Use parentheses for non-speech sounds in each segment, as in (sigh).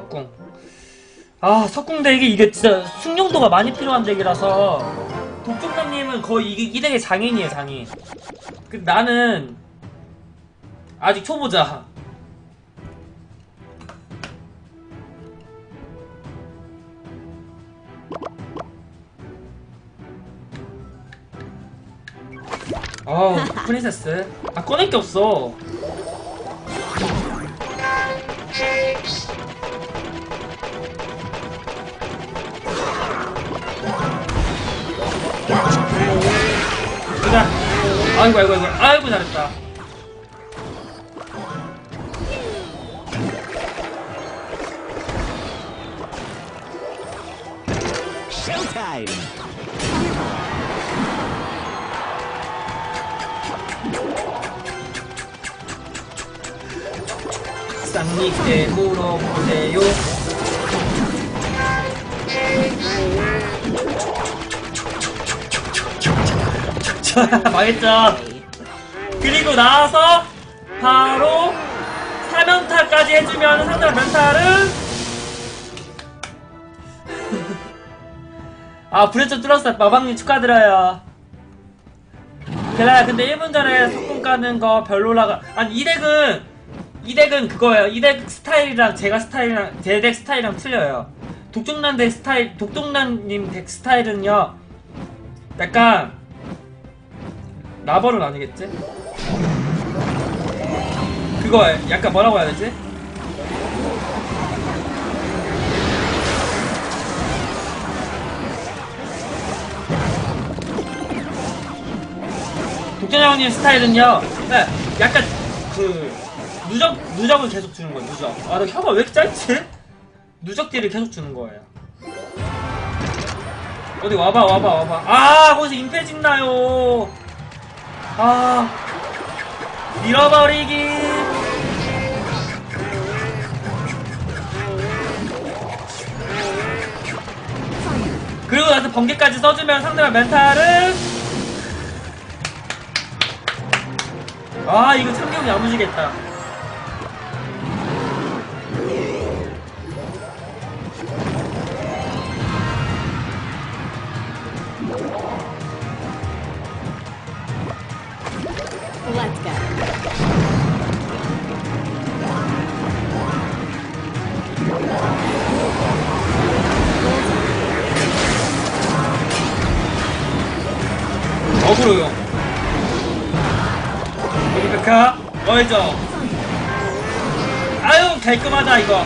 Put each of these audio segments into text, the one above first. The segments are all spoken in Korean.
석궁. 아, 석궁 덱이 이게 진짜 숙련도가 많이 필요한 덱이라서 독종남님은 거의 이게 이 덱의 장인이에요, 장인. 그 나는 아직 초보자. 어우, 프린세스. 아, 꺼낼 게 없어. 아이고, 아이고, 아이고, 아이고, 잘했다. Showtime! 쌍님께 물어 보세요. (laughs) 망했죠. 그리고 나서 바로 3연타까지 해주면 상대방 멘탈은 (laughs) 아 브레츠 뚫었어 마방님 축하드려요. 그래 근데 1분 전에 석궁 까는 거 별로라가 아니 이 덱은 이 덱은 그거예요. 이 덱 스타일이랑 제가 스타일이랑 제 덱 스타일이랑 틀려요. 독종난 덱 스타일 독종난님 덱 스타일은요 약간 라벌은 아니겠지? 그거 약간 뭐라고 해야 되지? 독전형님 스타일은요, 네, 약간 그 누적 누적을 계속 주는 거예요. 누적. 아, 나 혀가 왜 이렇게 짧지? 누적 딜을 계속 주는 거예요. 어디 와봐, 와봐, 와봐. 아, 거기서 임페진 나요. 아, 밀어버리기. 그리고 나서 번개까지 써주면 상대방 멘탈은 아 이거 참기름 야무지겠다 우리 백화 어이죠 아유 깔끔하다 이거.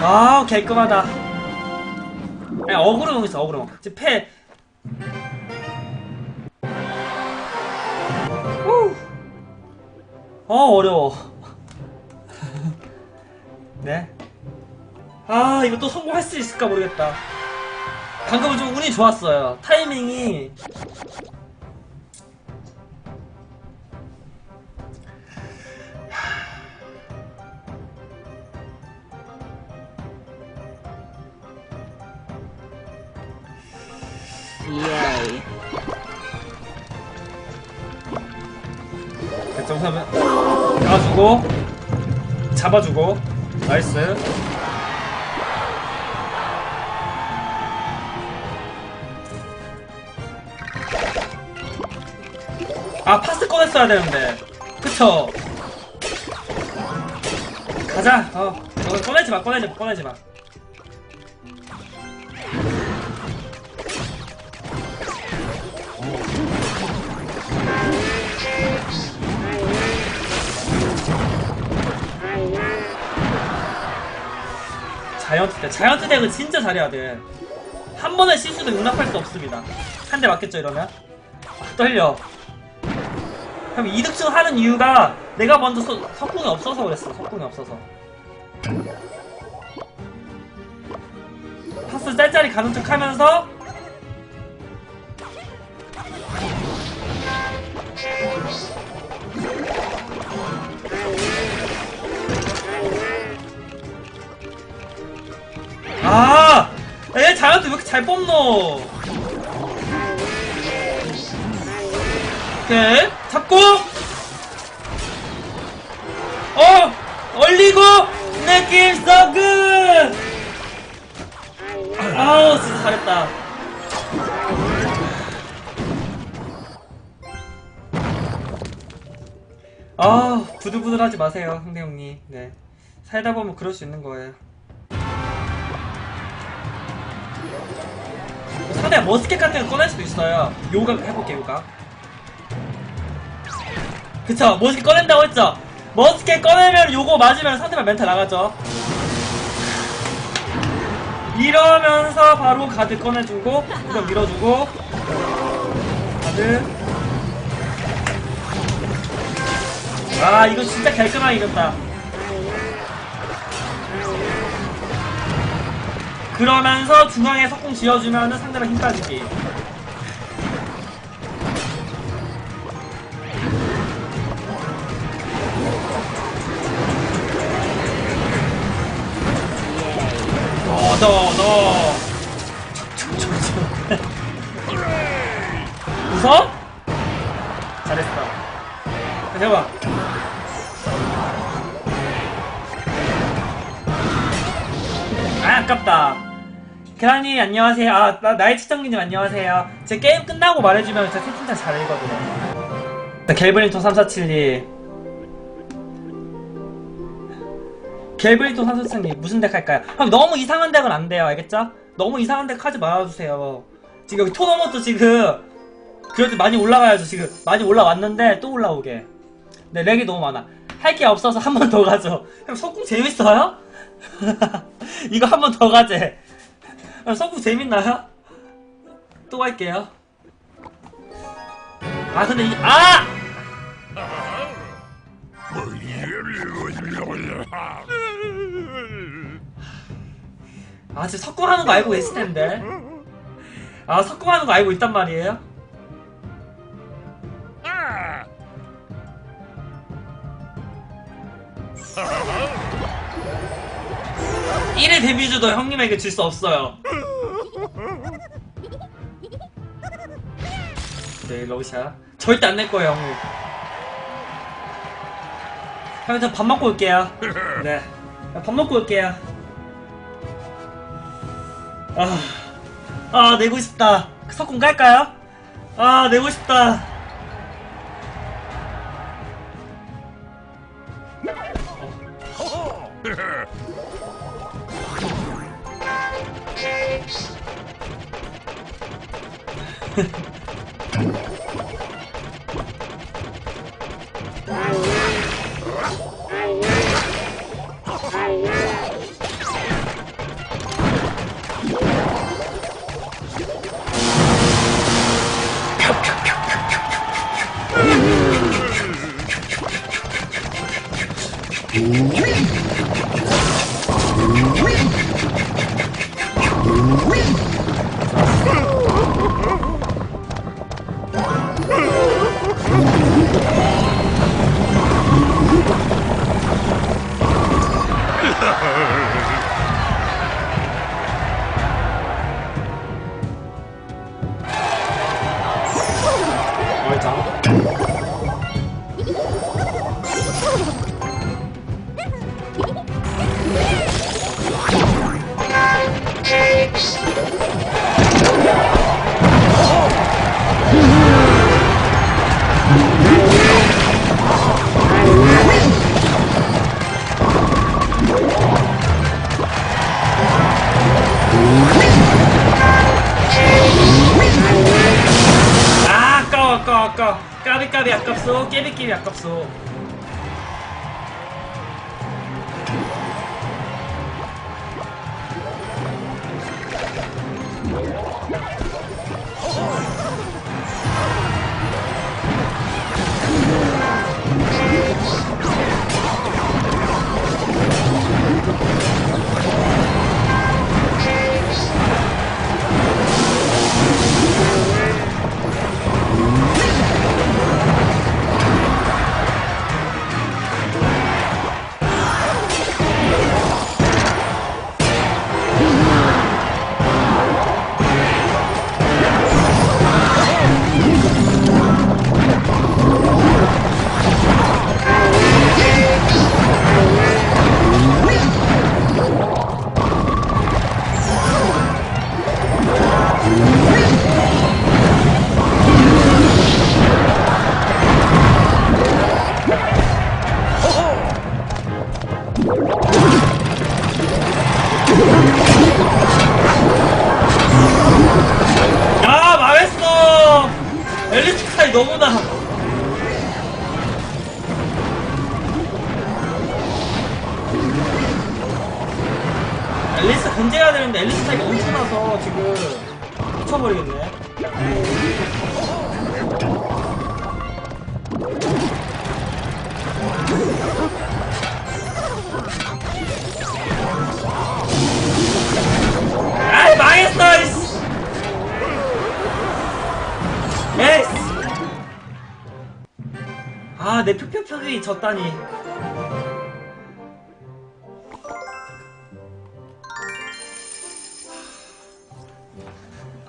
아우 깔끔하다. 아니 어그로용 있어 어그로용 이제 패. 후. 어 어려워. (laughs) 네? 아 이거 또 성공할 수 있을까 모르겠다 방금은 좀 운이 좋았어요. 타이밍이 Yay. 결정사면 까주고 잡아주고 나이스. 아 파스 꺼냈어야 되는데. 그쵸? 가자. 어, 어 꺼내지 마 꺼내지 마 꺼내지 마. 자이언트 덱 자이언트 덱은 진짜 잘해야 돼한 번의 실수도 용납할 수 없습니다. 한 대 맞겠죠 이러면? 아, 떨려 그럼 이득층 하는 이유가 내가 먼저 서, 석궁이 없어서 그랬어. 석궁이 없어서. 파스 짤짤이 가는 척 하면서 아! 얘 자이언트 왜 이렇게 잘 뽑노? 오케이 잡고 어 얼리고 느낌 good! 아우, 진짜 잘했다. 아, 부들부들 하지 마세요, 형대형님. 네. 살다 보면 그럴 수 있는 거예요. 상대가 머스켓 같은 거 꺼낼 수도 있어요. 요각 해볼게, 요각. 그쵸, 머스켓 꺼낸다고 했죠? 머스켓 꺼내면 요거 맞으면 상대방 멘탈 나가죠. 이러면서 바로 가드 꺼내주고, 이거 밀어주고, 가드. 아, 이거 진짜 깔끔하게 이겼다. 그러면서 중앙에 석궁 지어주면은 상대방 힘 빠지기. 너, 너, 너. 웃어? 잘했어. 해봐. 아, 아깝다. 계란님 안녕하세요. 아, 나, 나의 치정기님 안녕하세요. 제 게임 끝나고 말해주면 제가 채팅창 잘 읽거든요. 갤브링톤 3472. 갤브링톤 3472 무슨 덱 할까요? 형 너무 이상한 덱은 안 돼요. 알겠죠? 너무 이상한 덱 하지 말아주세요. 지금 여기 토너먼트 지금 그래도 많이 올라가야죠. 지금 많이 올라왔는데 또 올라오게. 네, 렉이 너무 많아. 할 게 없어서 한 번 더 가죠. 형 석궁 재밌어요? (laughs) 이거 한 번 더 가재. 형 석궁 재밌나요? 또 갈게요. 아 근데 이 아! 아, 지금 석궁 하는 거 알고 계실 텐데. 아, 석궁 하는 거 알고 있단 말이에요? 일회 데뷔주도 형님에게 질수 없어요. 네, 러브샷. 절대 안 낼 거예요, 형님. 형님, 저밥 먹고 올게요. (laughs) 네. 밥 먹고 올게요. 아, 아, 내고 싶다. 석궁 깔까요? 아, 내고 싶다. (laughs) 얼짱. 아까워. 까비까비 아깝소, 깨비깨비 아깝소. 너무나. 앨리스 견제해야 되는데 앨리스 타입이 엄청나서 지금 미쳐버리겠네. 아이 망했어 아 내 표표표이 졌다니.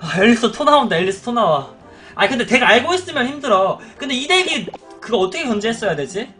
아 앨리스 토 나온다 앨리스 토 나와. 아 근데 덱 알고 있으면 힘들어. 근데 이 덱이 그거 어떻게 견제했어야 되지?